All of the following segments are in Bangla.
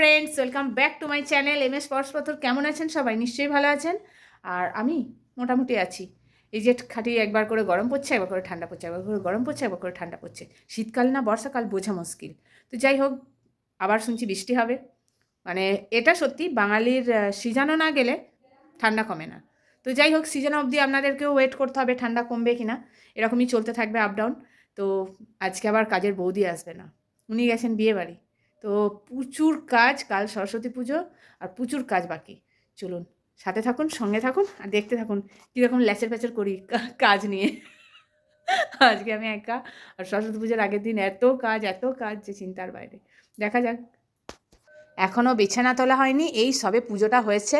Friends welcome back to my channel M S Parashpathar কেমন আছেন সবাই? নিশ্চয়ই ভালো আছেন। আর আমি মোটামুটি আছি। এই যে খাটি একবার করে গরম পড়ছে, একবার করে ঠান্ডা পড়ছে, একবার করে গরম পড়ছে, একবার করে ঠান্ডা পড়ছে। শীতকাল না, বর্ষাকাল বোঝা মুশকিল। তো যাই হোক, আবার শুনছি বৃষ্টি হবে। মানে এটা সত্যি, বাঙালির সিজনও না গেলে ঠান্ডা কমে না। তো যাই হোক, সিজন অবধি আপনাদেরকেও ওয়েট করতে হবে, ঠান্ডা কমবে কি না এরকমই চলতে থাকবে আপ ডাউন তো আজকে আবার কাজের বৌদি আসবে না। উনি গেছেন বিয়ে বাড়ি তো প্রচুর কাজ, কাল সরস্বতী পুজো আর প্রচুর কাজ বাকি। চলুন, সাথে থাকুন, সঙ্গে থাকুন আর দেখতে থাকুন কীরকম ল্যাচের প্যাচের করি কাজ নিয়ে। আজকে আমি একা আর সরস্বতী পুজোর আগের দিন এত কাজ এত কাজ যে চিন্তার বাইরে। দেখা যাক। এখনও বিছানা তোলা হয়নি, এই সবে পুজোটা হয়েছে।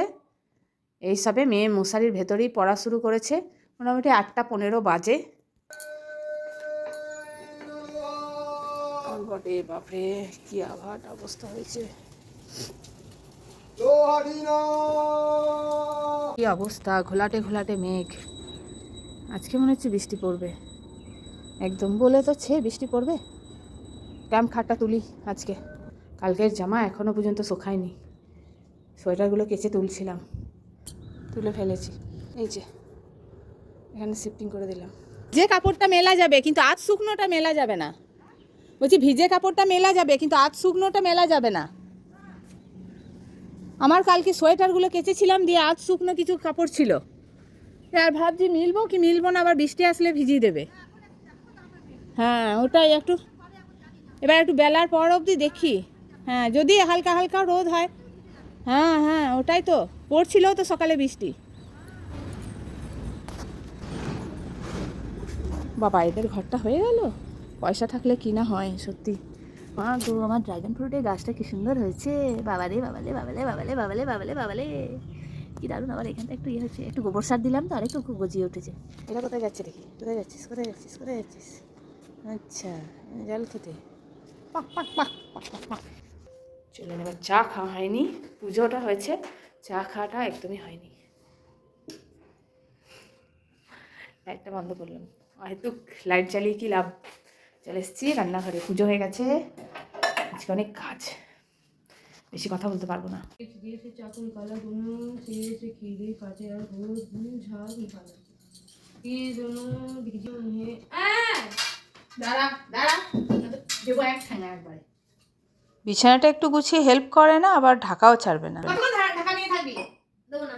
এই সবে মেয়ে মশারির ভেতরেই পড়া শুরু করেছে। মোটামুটি আটটা পনেরো বাজে। বাবারে বাপরে, কি আঘাত অবস্থা হয়েছে। কি অবস্থা, ঘোলাটে ঘোলাটে মেঘ। আজকে মনে হচ্ছে বৃষ্টি পড়বে। একদম বলে তো ছে, বৃষ্টি পড়বে। ট্যাম খাটটা তুলি আজকে। কালকের জামা এখনও পর্যন্ত শোকায়নি। সোয়েটারগুলো কেচে তুলছিলাম। তুলে ফেলেছি। এই যে, এখানে শিফটিং করে দিলাম। যে কাপড়টা মেলা যাবে, কিন্তু আজ শুকনোটা মেলা যাবে না। বলছি, ভিজে কাপড়টা মেলা যাবে, কিন্তু আজ শুকনোটা মেলা যাবে না। আমার কালকে সোয়েটারগুলো কেচেছিলাম দিয়ে আজ শুকনো কিছু কাপড় ছিল। আর ভাবছি, মিলবো কি মিলবো না, আবার বৃষ্টি আসলে ভিজিয়ে দেবে। হ্যাঁ ওটাই একটু। এবার একটু বেলার পর অবধি দেখি। হ্যাঁ যদি হালকা হালকা রোদ হয়। হ্যাঁ হ্যাঁ ওটাই তো। পড়ছিল তো সকালে বৃষ্টি। বাবা, এদের ঘরটা হয়ে গেল? পয়সা থাকলে কি না হয়, সত্যি। মা গো, আমার ড্রাগন ফ্রুটের গাছটা কি সুন্দর হয়েছে। বাবারে বাবালে বাবালে বাবালে বাবালে বাবালে বাবালে। কি দারুণ, আবার এখানটা একটু ইয়ে হচ্ছে। একটু গোবর সার দিলাম তো আরেকটু খুব গজিয়ে উঠেছে। এটা কোথায় যাচ্ছে দেখি? কোথায় যাচ্ছিস কোথায় যাচ্ছিস কোথায় যাচ্ছিস? আচ্ছা জল খেতে। পাক পাক পাক পাক পাক পাক। চলুন, এবার চা খাওয়া হয়নি। পুজোটা হয়েছে। চা খাওয়াটা একদমই হয়নি। লাইটটা বন্ধ করলাম। হয়তো লাইট জ্বালিয়ে কি লাভ? চলে এসেছি রান্নাঘরে পুজো হয়ে গেছে। আজকে অনেক কাজ। বেশি কথা বলতে পারব না। বিছানাটা একটু গুছিয়ে হেল্প করে না আবার ঢাকাও ছাড়বে না। ঢাকা নিয়ে থাকবি দেবো না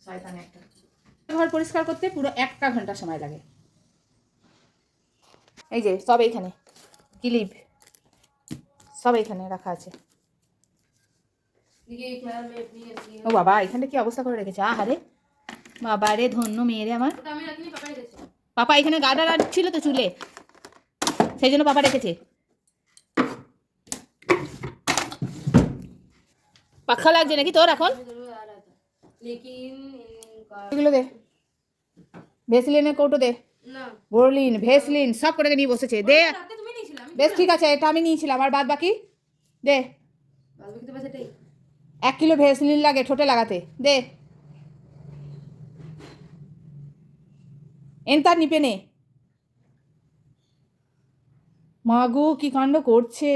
শয়তান একটা। জল পরিষ্কার করতে পুরো একটা ঘণ্টা সময় লাগে। এই যে সব এইখানে। কিলিপ। সব এইখানে রাখা আছে। ও বাবা এখানটা কি অবস্থা করে রেখেছে? আহারে। বাবা রে ধন্য মেয়েরে আমার। পাপা এখানে গাডা আর ছিল তো চুলে। সেই জন্য পাপা রেখেছে। পাখা লাগছে নাকি তোর এখন? এগুলো দে। ভেসলিনের কৌটো দে। বোরলিন ভেসলিন সব করে নিয়ে বসেছে। দে। বেশ ঠিক আছে এটা আমি নিয়েছিলাম। আর বাদ বাকি? দে। এক কিলো ভেসলিন লাগে ঠোঁটে লাগাতে। দে। এন তার নিপে নে। মাগু কি কাণ্ড করছে?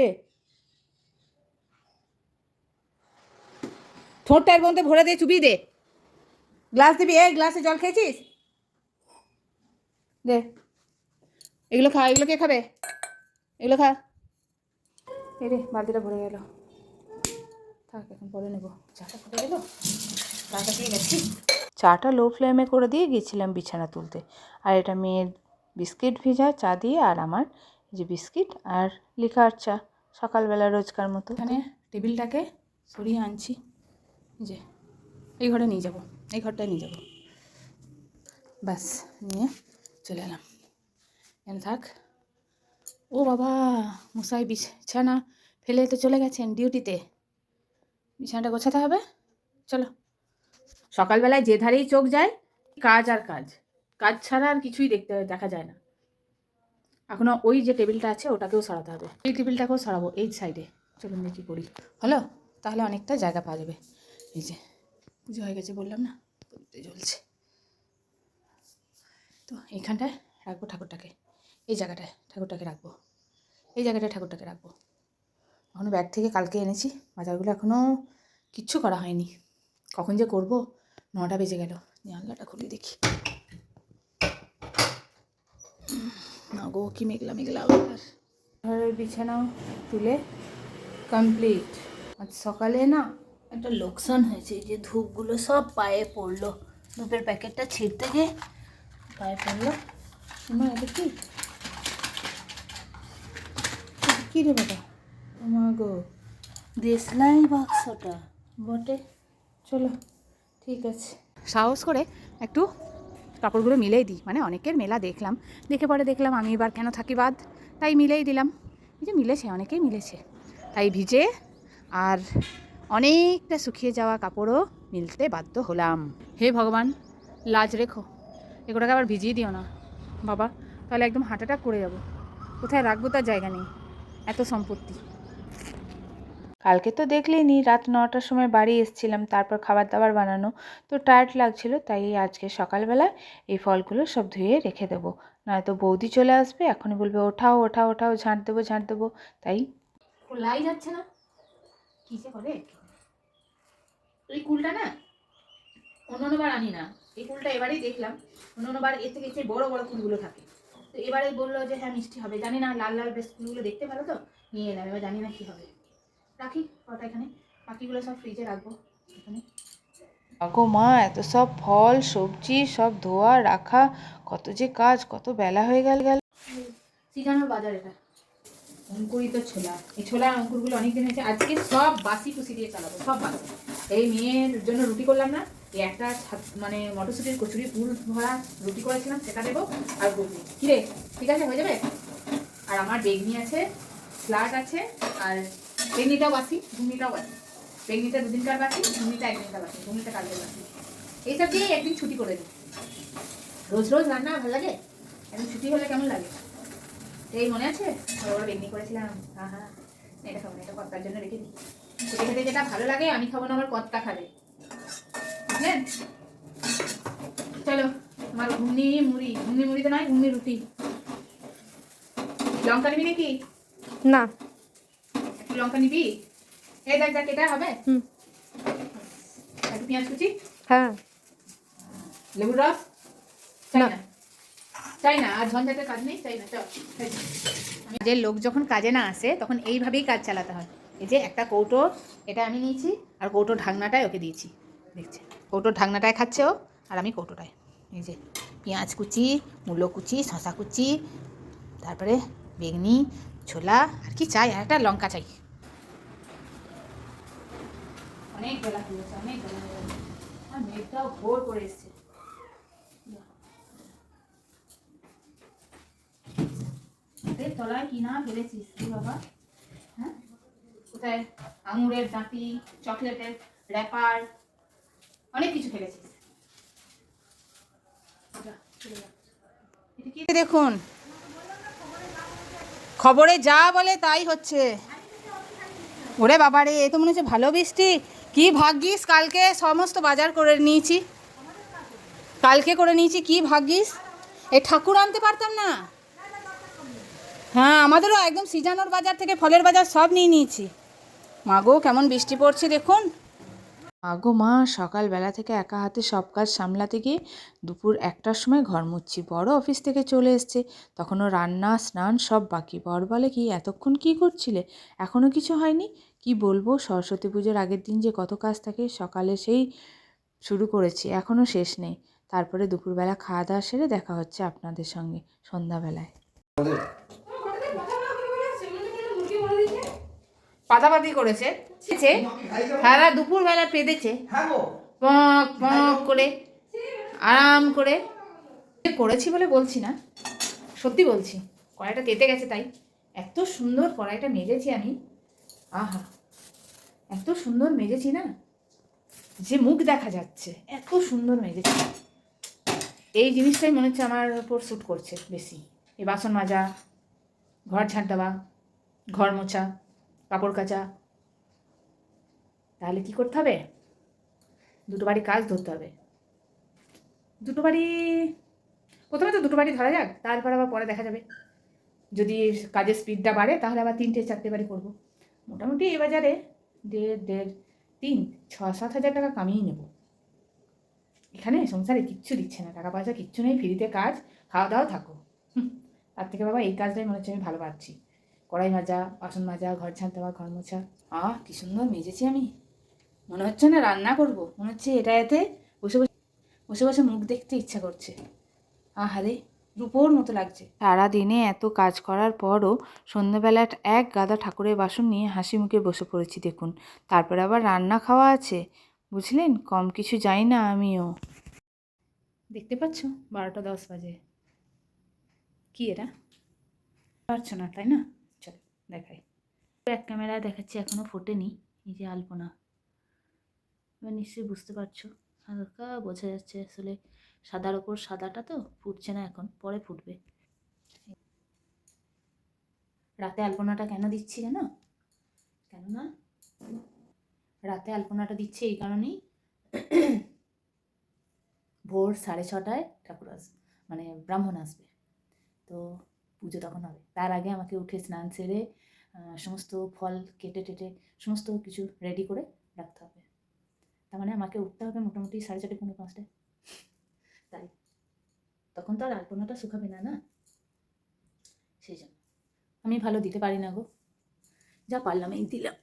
ঠোঁটটা এর মধ্যে ভরে দে চুবি দে। গ্লাস দিবি? এই গ্লাসে জল খেয়েছিস? দে। এগুলো খা, এগুলো কে খাবে? এগুলো খা। এই রে, বালতিটা ভরে গেল। থাক, এখন পরে নেব। চাটা করে গেলো? চাটা দিয়ে গেছি। চাটা লো ফ্লেমে করে দিয়ে গেছিলাম বিছানা তুলতে। আর এটা মেয়ের বিস্কিট ভিজা, চা দিয়ে, আর আমার যে বিস্কিট আর লিকার চা, সকালবেলা রোজকার মতো। এখানে টেবিলটাকে সরিয়ে আনছি। যে, এই ঘরে নিয়ে যাব, এই ঘরটায় নিয়ে যাব। ব্যাস, নিয়ে চলে এলাম এখানে থাক ও বাবা, মশাই বিছানা ফেলে তো চলে গেছেন ডিউটিতে। বিছানাটা গোছাতে হবে? চলো। সকালবেলায় যে ধারেই চোখ যায়, কাজ আর কাজ। কাজ ছাড়া আর কিছুই দেখতে দেখা যায় না। এখনও ওই যে টেবিলটা আছে, ওটাকেও সরাতে হবে। এই টেবিলটাকেও সরাবো, এই সাইডে। চলুন দেখি করি। হলো? তাহলে অনেকটা জায়গা পাওয়া যাবে। এই যে, পুজো হয়ে গেছে বললাম না? জ্বলছে তো এইখানটায় রাখব ঠাকুরটাকে। এই জায়গাটায় ঠাকুরটাকে রাখব। এই জায়গাটায় ঠাকুরটাকে রাখব। এখনও ব্যাগ থেকে কালকে এনেছি। বাজারগুলো এখনও কিচ্ছু করা হয়নি। কখন যে করব? নটা বেজে গেল। জানলাটা খুলে দেখি। না গো কি মেঘলা মেঘলা ঘরের বিছানাও তুলে কমপ্লিট আজ সকালে না একটা লোকসান হয়েছে। যে ধূপগুলো সব পায়ে পড়ল। ধূপের প্যাকেটটা ছিঁড়তে গিয়ে পায়ে এটা কি? কি রে বাবা? গো দেশলাই বাক্সটা বটে। চলো, ঠিক আছে। সাহস করে একটু কাপড়গুলো মিলেই দিই। মানে অনেকের মেলা দেখলাম। দেখে পরে দেখলাম আমি এবার কেন থাকি বাদ। তাই মিলেই দিলাম। এই যে মিলেছে, অনেকেই মিলেছে। তাই ভিজে আর অনেকটা শুকিয়ে যাওয়া কাপড়ও মিলতে বাধ্য হলাম। হে ভগবান, লাজ রেখো। এগুলোকে আবার ভিজিয়ে দিও না। বাবা তাহলে একদম হার্ট অ্যাটাক করে যাব। কোথায় রাখব তার জায়গা নেই। এত সম্পত্তি। কালকে তো দেখলেনি রাত নটার সময় বাড়ি এসেছিলাম তারপর খাবার দাবার বানানো। তো টায়ার্ড লাগছিল তাই আজকে সকালবেলা এই ফলগুলো সব ধুয়ে রেখে দেবো। নয়তো বৌদি চলে আসবে এখনই বলবে ওঠাও ওঠাও ওঠাও ঝাঁট দেবো ঝাঁট দেবো। তাই লাই যাচ্ছে না? কি যে করে? এই কুলটা না অন্য অন্যবার আনি না। এই ফুলটা এবারেই দেখলাম। অন্য অন্যবার এর থেকে এসে বড় বড় কুলগুলো থাকে। তো এবারে বলল যে হ্যাঁ মিষ্টি হবে। জানি না লাল লাল বেশ ফুলগুলো দেখতে ভালো তো? নিয়ে এলাম এবার জানি না কি হবে। রাখি কটা এখানে? বাকিগুলো সব ফ্রিজে রাখব এখানে। আগো মা এত সব ফল সবজি সব ধোয়া রাখা কত যে কাজ কত বেলা হয়ে গেল। গেল সিজানোর বাজার এটা। অঙ্কুরিত ছোলা। এই ছোলার অঙ্কুরগুলো অনেক দিন হয়েছে। আজকে সব বাসি কুসি দিয়ে চালাবো সব বাসি। এই মেয়ের জন্য রুটি করলাম না। একটা মানে মটরশুটির কচুরি পুর ভরা রুটি করেছিলাম, সেটা দেবো আর ঘুগনি কিরে, ঠিক আছে, হয়ে যাবে? আর আমার বেগনি আছে স্লাট আছে, আর বেগনিটাও বাসি ঘুগনিটাও বাসি বেগনিটা দুদিনকার বাসি ঘুগনিটা একদিনকার বাসি ঘুগনিটা কালকে বাসি এইসব দিয়ে একদিন ছুটি করে দিই। রোজ রোজ রান্না ভালো লাগে? একদিন ছুটি হলে কেমন লাগে? এই মনে আছে? বড় বড় বেগনি করেছিলাম। হ্যাঁ হ্যাঁ এটা খাব, এটা কর্তার জন্য রেখে দিই। খেতে যেটা ভালো লাগে, আমি খাব, না আমার কর্তা খাবে। বুঝলেন চলো আমার ঘুমনি মুড়ি। ঘুমনি মুড়ি তো নয় ঘুমনি রুটি। লঙ্কা নিবি নাকি? না। একটু লঙ্কা নিবি? এই দেখ দেখ এটা হবে? হুম। একটু পেঁয়াজ কুচি? হ্যাঁ। লেবুর রস? চাই না। না? চাই না আর ঝঞ্ঝাটের কাজ নেই? চাই না চল যে লোক যখন কাজে না আসে তখন এইভাবেই কাজ চালাতে হয়। এই যে একটা কৌটো এটা আমি নিয়েছি আর কৌটো ঢাকনাটাই ওকে দিয়েছি। দেখছে। কৌটোর ঢাকনাটায় খাচ্ছে ও, আর আমি কৌটোটায়। এই যে পেঁয়াজ কুচি, মূলো কুচি শশা কুচি, তারপরে বেগনি, ছোলা, আর কি চাই, আর একটা লঙ্কা চাই। অনেক মেঘটাও ভোর করে এসছে। তলায় কি না ফেলেছিস বাবা? হ্যাঁ? কোথায়? আঙুরের দাঁতি, চকলেটের র্যাপার অনেক কিছু ফেলেছিস। দেখুন, খবরে যা বলে তাই হচ্ছে। ওরে বাবা রে এ তো মনে হচ্ছে ভালো বৃষ্টি। কি ভাগ্যিস, কালকে সমস্ত বাজার করে নিয়েছি। কালকে করে নিয়েছি, কি ভাগ্যিস। এ ঠাকুর আনতে পারতাম না। হ্যাঁ আমাদেরও একদম সিজানোর বাজার থেকে ফলের বাজার সব নিয়ে নিয়েছি। মাগো কেমন বৃষ্টি পড়ছে দেখুন। আগো মা, সকালবেলা থেকে একা হাতে সব কাজ সামলাতে গিয়ে দুপুর একটার সময় ঘর মুচ্ছি বড় অফিস থেকে চলে এসছে। তখনও রান্না, স্নান সব বাকি। বর বলে, কি, এতক্ষণ কি করছিলে? এখনও কিছু হয়নি? কি বলব? সরস্বতী পুজোর আগের দিন যে কত কাজ থাকে, সকালে সেই শুরু করেছি। এখনও শেষ নেই। তারপরে দুপুরবেলা খাওয়া দাওয়া সেরে দেখা হচ্ছে আপনাদের সঙ্গে সন্ধ্যাবেলায়। পাতাপাতি করেছে। সারা দুপুর বেলা পেঁদেছে পক পক করে আরাম করে। করেছি বলে বলছি না। সত্যি বলছি কড়াইটা তেতে গেছে তাই। এত সুন্দর কড়াইটা মেজেছি আমি। আহা এত সুন্দর মেজেছি না? যে মুখ দেখা যাচ্ছে এত সুন্দর মেজেছি। এই জিনিসটাই মনে হচ্ছে আমার ওপর শ্যুট করছে বেশি। এই বাসন মাজা ঘর ঝাঁট দেওয়া ঘর মোছা। কাপড় কাচা। তাহলে কি করতে হবে? দুটো বাড়ি কাজ ধরতে হবে। দুটো বাড়ি, প্রথমে তো দুটো বাড়ি ধরা যাক, তারপর আবার পরে দেখা যাবে। যদি কাজের স্পিডটা বাড়ে, তাহলে আবার তিনটে, চারটে বাড়ি করব। মোটামুটি এ বাজারে দেড় দেড়, তিন, ছ, সাত হাজার টাকা কামিয়ে নেব। এখানে সংসারে কিচ্ছু দিচ্ছে না, টাকা পয়সা কিচ্ছু নেই, ফ্রিতে কাজ, খাওয়া দাওয়া থাকো। তার থেকে বাবা এই কাজটাই মনে হচ্ছে আমি ভালো পাচ্ছি। কড়াই মাজা বাসন মাজা, ঘর ঝাঁট দেওয়া, ঘর মোছা। আহ কি সুন্দর মেজেছি আমি। মনে হচ্ছে না রান্না করব। মনে হচ্ছে এটা এতে বসে বসে বসে বসে মুখ দেখতে ইচ্ছা করছে। আহারে, রূপোর মতো লাগছে। সারা দিনে এত কাজ করার পরও সন্ধ্যেবেলা এক গাদা ঠাকুরের বাসন নিয়ে হাসি মুখে বসে পড়েছি, দেখুন। তারপর আবার রান্না খাওয়া আছে। বুঝলেন? কম কিছু যাই না আমিও। দেখতে পাচ্ছ? বারোটা দশ বাজে। কি এটা? পারছ না, তাই না? দেখাই। এক ক্যামেরায় দেখাচ্ছি এখনও ফোটেনি। এই যে আলপনা। এবার নিশ্চয়ই বুঝতে পারছ। হালকা বোঝা যাচ্ছে আসলে সাদার ওপর সাদাটা তো ফুটছে না এখন, পরে ফুটবে। রাতে আলপনাটা কেন দিচ্ছি কেন না রাতে আলপনাটা দিচ্ছে এই কারণেই ভোর সাড়ে ছটায় ঠাকুর আসবে মানে ব্রাহ্মণ আসবে। তো পুজো তখন হবে। তার আগে আমাকে উঠে স্নান সেরে সমস্ত ফল কেটে টেটে সমস্ত কিছু রেডি করে রাখতে হবে। তার মানে আমাকে উঠতে হবে মোটামুটি সাড়ে চারটে পনেরো পাঁচটায়। তাই। তখন তো আর আলপনাটা শুকাবে না না? সেই জন্য। আমি ভালো দিতে পারি না গো। যা পারলাম, এই দিলাম।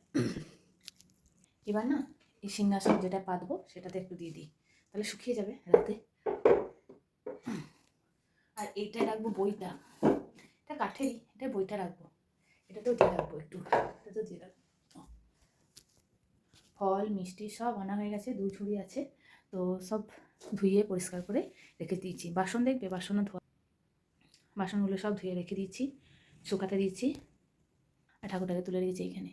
এবার না, এই সিংহাসন যেটা পাতবো, সেটাতে একটু দিয়ে দিই। তাহলে শুকিয়ে যাবে রাতে। আর এইটায় রাখব বইটা। কাঠেরই এটা বইটা রাখব। এটাতেও দিয়ে রাখব একটু এটাতেও দিয়ে রাখব। ফল, মিষ্টি সব আনা হয়ে গেছে, দু ঝুড়ি আছে, তো সব ধুয়ে পরিষ্কার করে রেখে দিয়েছি। বাসন দেখবে, বাসনও ধোয়া। বাসনগুলো সব ধুয়ে রেখে দিয়েছি, শুকাতে দিয়েছি, আর ঠাকুরটাকে তুলে রেখেছি এইখানে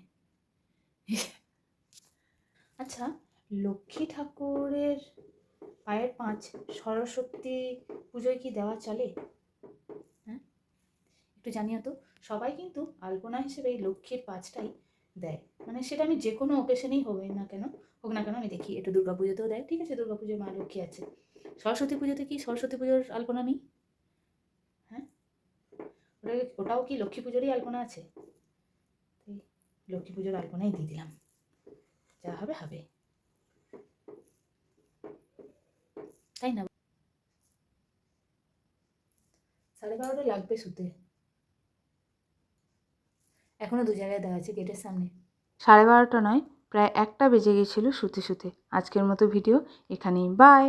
আচ্ছা লক্ষ্মী ঠাকুরের পায়ের পাঁচ সরস্বতী পুজোয় কি দেওয়া চলে? একটু জানিও তো, সবাই কিন্তু আলপনা হিসেবে এই লক্ষ্মীর পাঁচটাই দেয়। মানে সেটা আমি যে কোনো ওকেশনেই হবে না কেন, হোক না কেন আমি দেখি, একটু দুর্গা পুজোতেও দেয়, ঠিক আছে? দুর্গা পুজোয় মা লক্ষ্মী আছে। সরস্বতী পুজোতে কি সরস্বতী পুজোর আলপনা নেই? হ্যাঁ? ওটা ওটাও কি লক্ষ্মী পুজোরই আলপনা আছে? লক্ষ্মী পুজোর আলপনাই দিয়ে দিলাম। যা হবে হবে। তাই না? সাড়ে বারোটা লাগবে শুতে। এখনও দু জায়গায় দেওয়া আছে গেটের সামনে। সাড়ে বারোটা নয়, প্রায় একটা বেজে গেছিল শুতে শুতে। আজকের মতো ভিডিও এখানেই বাই